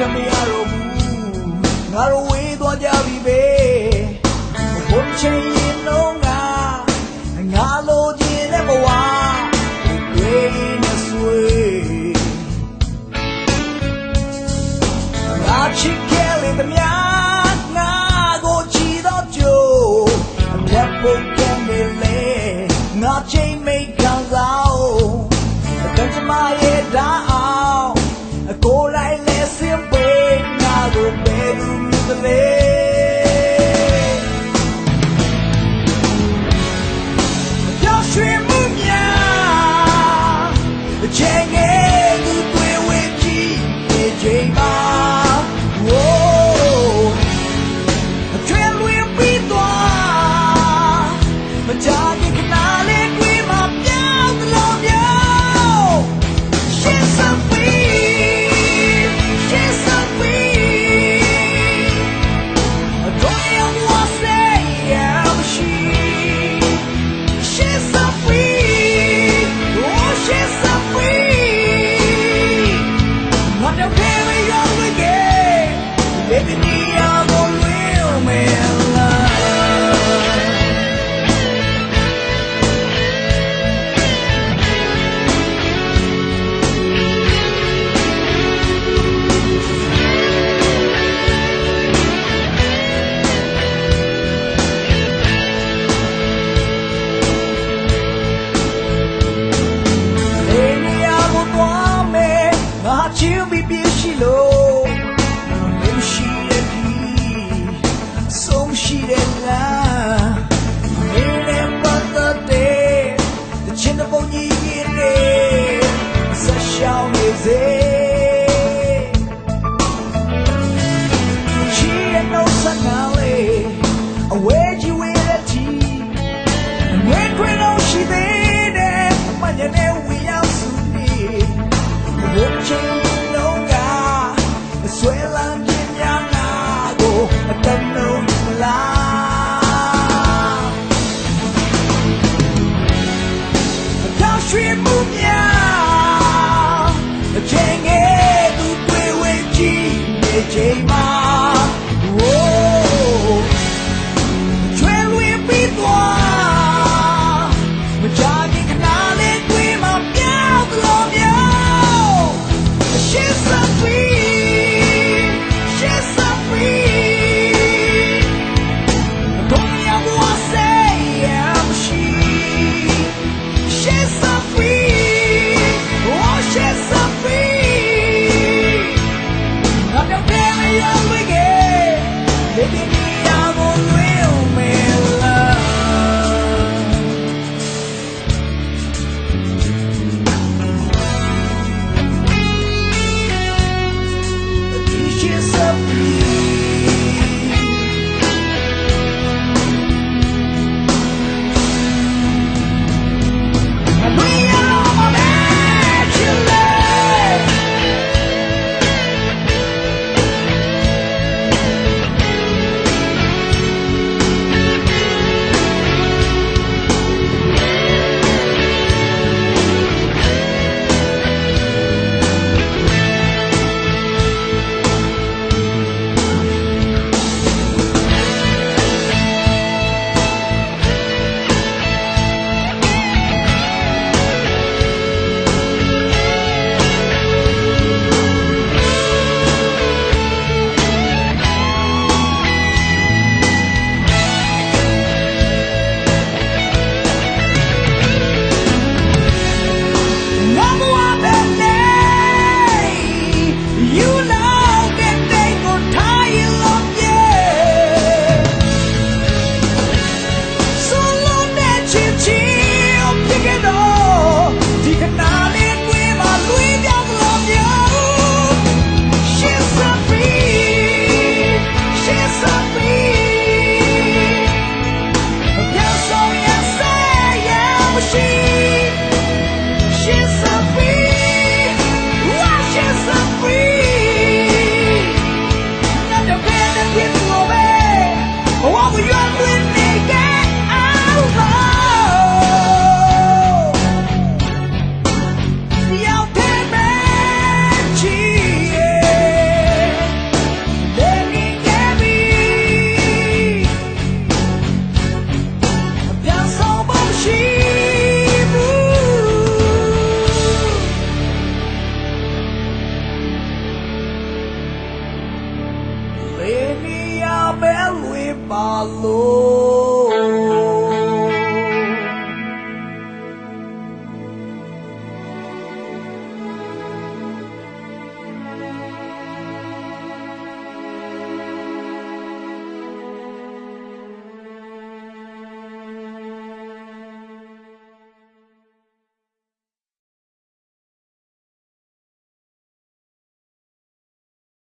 ချင်မရတော့ဘူးငါတို့ဝေးသွားကြပြီပဲဘုံချင်ရင်တော့ငါငါလိုချင်တဲ့ဘဝတွေနဲ့ဆွေငါချစ်ခဲ့လေတမယာငါကိုချီတော့ကြိုးအမြတ်ပုံကနေလေငါချိန်မိတ်ခံစားအောင်အတန်ချမရဲ့ဒါ